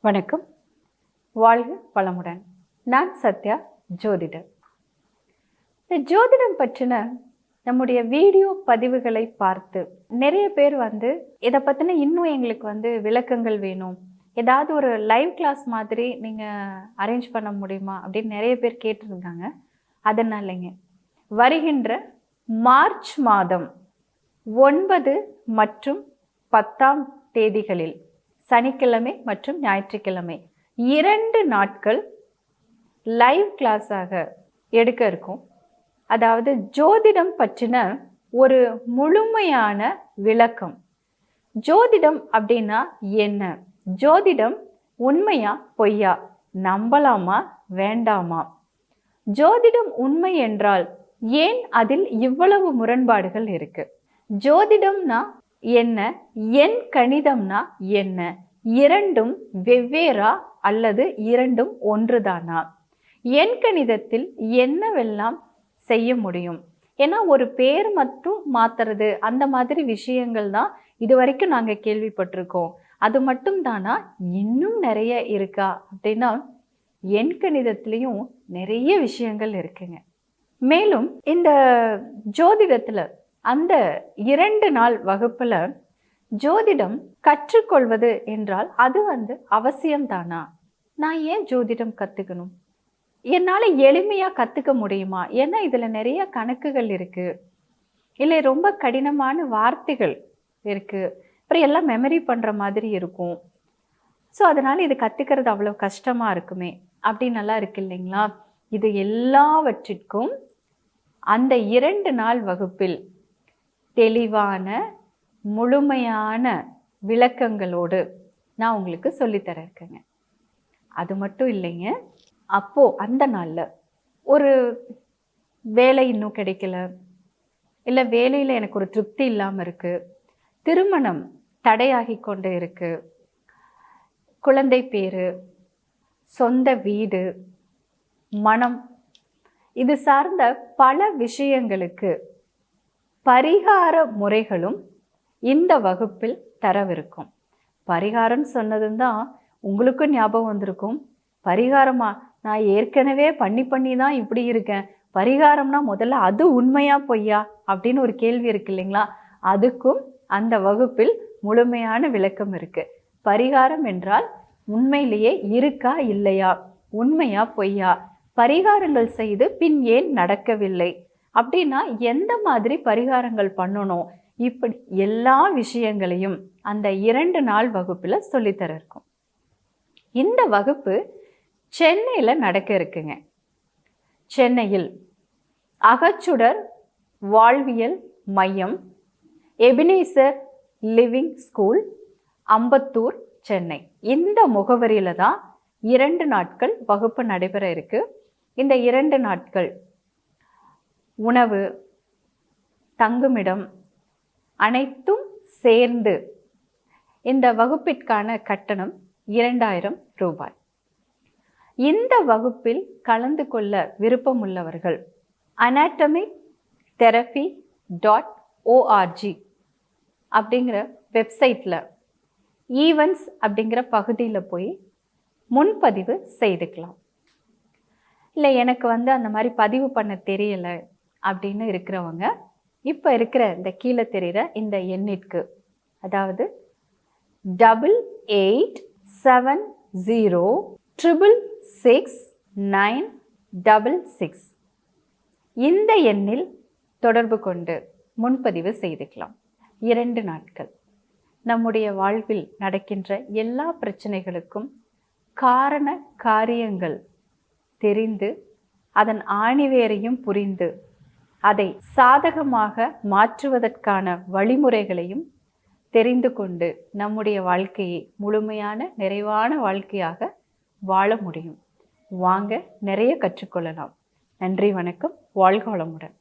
வணக்கம். வாழ்க வளமுடன். நான் சத்யா ஜோதிடர். இந்த ஜோதிடம் பற்றின நம்முடைய வீடியோ பதிவுகளை பார்த்து நிறைய பேர் வந்து இதை பற்றின இன்னும் எங்களுக்கு வந்து விளக்கங்கள் வேணும். ஏதாவது ஒரு லைவ் கிளாஸ் மாதிரி நீங்கள் அரேஞ்ச் பண்ண முடியுமா அப்படின்னு நிறைய பேர் கேட்டிருந்தாங்க. அதனாலங்க வருகின்ற மார்ச் மாதம் ஒன்பது மற்றும் பத்தாம் தேதிகளில் சனிக்கிழமை மற்றும் ஞாயிற்றுக்கிழமை. இரண்டு நாட்கள் லைவ் கிளாஸாக எடுக்க இருக்கும். அதாவது ஜோதிடம் பற்றின ஒரு முழுமையான விளக்கம். ஜோதிடம் அப்படின்னா என்ன? ஜோதிடம் உண்மையா பொய்யா? நம்பலாமா? வேண்டாமா? ஜோதிடம் உண்மை என்றால் ஏன் அதில் இவ்வளவு முரண்பாடுகள் இருக்குது ஜோதிடம்னா என்ன? எண் கணிதம்னா என்ன? இரண்டும் வெவ்வேறா அல்லது இரண்டும் ஒன்றுதானா? எண் கணிதத்தில் என்னவெல்லாம் செய்ய முடியும்? ஏன்னா ஒரு பேர் மட்டும் மாத்துறது அந்த மாதிரி விஷயங்கள் தான் இது வரைக்கும் நாங்கள் கேள்விப்பட்டிருக்கோம். அது மட்டும் தானா இன்னும் நிறைய இருக்கா? அப்படின்னா எண் கணிதத்துலேயும் நிறைய விஷயங்கள் இருக்குங்க. மேலும் இந்த ஜோதிடத்தில் அந்த இரண்டு நாள் வகுப்பில் ஜோதிடம் கற்றுக்கொள்வது என்றால் அது வந்து அவசியம்தானா? நான் ஏன் ஜோதிடம் கற்றுக்கணும் என்னால் எளிமையாக கற்றுக்க முடியுமா? ஏன்னா இதில் நிறைய கணக்குகள் இருக்குது இல்லை ரொம்ப கடினமான வார்த்தைகள் இருக்குது அப்புறம் எல்லாம் மெமரி பண்ணுற மாதிரி இருக்கும். ஸோ அதனால் இது கற்றுக்கிறது அவ்வளோ கஷ்டமாக இருக்குமே. அப்படின்னு நல்லா இருக்கு இல்லைங்களா? இது எல்லாவற்றிற்கும் அந்த இரண்டு நாள் வகுப்பில் தெளிவான முழுமையான விளக்கங்களோடு நான் உங்களுக்கு சொல்லித்தர இருக்கேங்க. அது மட்டும் இல்லைங்க. அப்போது அந்த நாளில் ஒரு வேலை இன்னும் கிடைக்கல. இல்லை வேலையில் எனக்கு ஒரு திருப்தி இல்லாமல் இருக்குது திருமணம் தடையாகி கொண்டு இருக்குது குழந்தை பேர் சொந்த வீடு மனம் இது சார்ந்த பல விஷயங்களுக்கு பரிகார முறைகளும் இந்த வகுப்பில் தரவிருக்கும். பரிகாரம் சொன்னதும் தான் உங்களுக்கும் ஞாபகம் வந்திருக்கும். பரிகாரமா நான் ஏற்கனவே பண்ணி பண்ணி தான் இப்படி இருக்கேன். பரிகாரம்னா முதல்ல அது உண்மையா பொய்யா அப்படின்னு ஒரு கேள்வி இருக்கு இல்லைங்களா? அதுக்கும் அந்த வகுப்பில் முழுமையான விளக்கம் இருக்கு. பரிகாரம் என்றால் உண்மையிலேயே இருக்கா இல்லையா? உண்மையா பொய்யா? பரிகாரங்கள் செய்து பின் ஏன் நடக்கவில்லை? அப்படின்னா எந்த மாதிரி பரிகாரங்கள் பண்ணணும்? இப்படி எல்லா விஷயங்களையும் அந்த இரண்டு நாள் வகுப்பில் சொல்லித்தர இருக்கும். இந்த வகுப்பு சென்னையில் நடக்க இருக்குங்க. சென்னையில் அகச்சுடர் வாழ்வியல் மையம் Ebenezer living school Ambattur Chennai. இந்த முகவரியில் தான் இரண்டு நாட்கள் வகுப்பு நடைபெற இருக்கு. இந்த இரண்டு நாட்கள் உணவு தங்குமிடம் அனைத்தும் சேர்ந்து இந்த வகுப்பிற்கான கட்டணம் இரண்டாயிரம் ரூபாய். இந்த வகுப்பில் கலந்து கொள்ள விருப்பமுள்ளவர்கள் anatomic therapy dot O R G அப்படிங்கிற வெப்சைட்டில் ஈவெண்ட்ஸ் அப்படிங்கிற பகுதியில் போய் முன்பதிவு செய்துக்கலாம். இல்லை எனக்கு வந்து அந்த மாதிரி பதிவு பண்ண தெரியலை. அப்படின்னு இருக்கிறவங்க இப்போ இருக்கிற இந்த கீழே தெரிகிற இந்த எண்ணிற்கு அதாவது double eight seven zero triple six nine double six இந்த எண்ணில் தொடர்பு கொண்டு முன்பதிவு செய்துக்கலாம். இரண்டு நாட்கள். நம்முடைய வாழ்வில் நடக்கின்ற எல்லா பிரச்சனைகளுக்கும் காரண காரியங்கள் தெரிந்து அதன் ஆணிவேரையும் புரிந்து அதை சாதகமாக மாற்றுவதற்கான வழிமுறைகளையும் தெரிந்து கொண்டு நம்முடைய வாழ்க்கையை முழுமையான நிறைவான வாழ்க்கையாக வாழ முடியும். வாங்க நிறைய கற்றுக்கொள்ளலாம். நன்றி வணக்கம். வாழ்க வளமுடன்.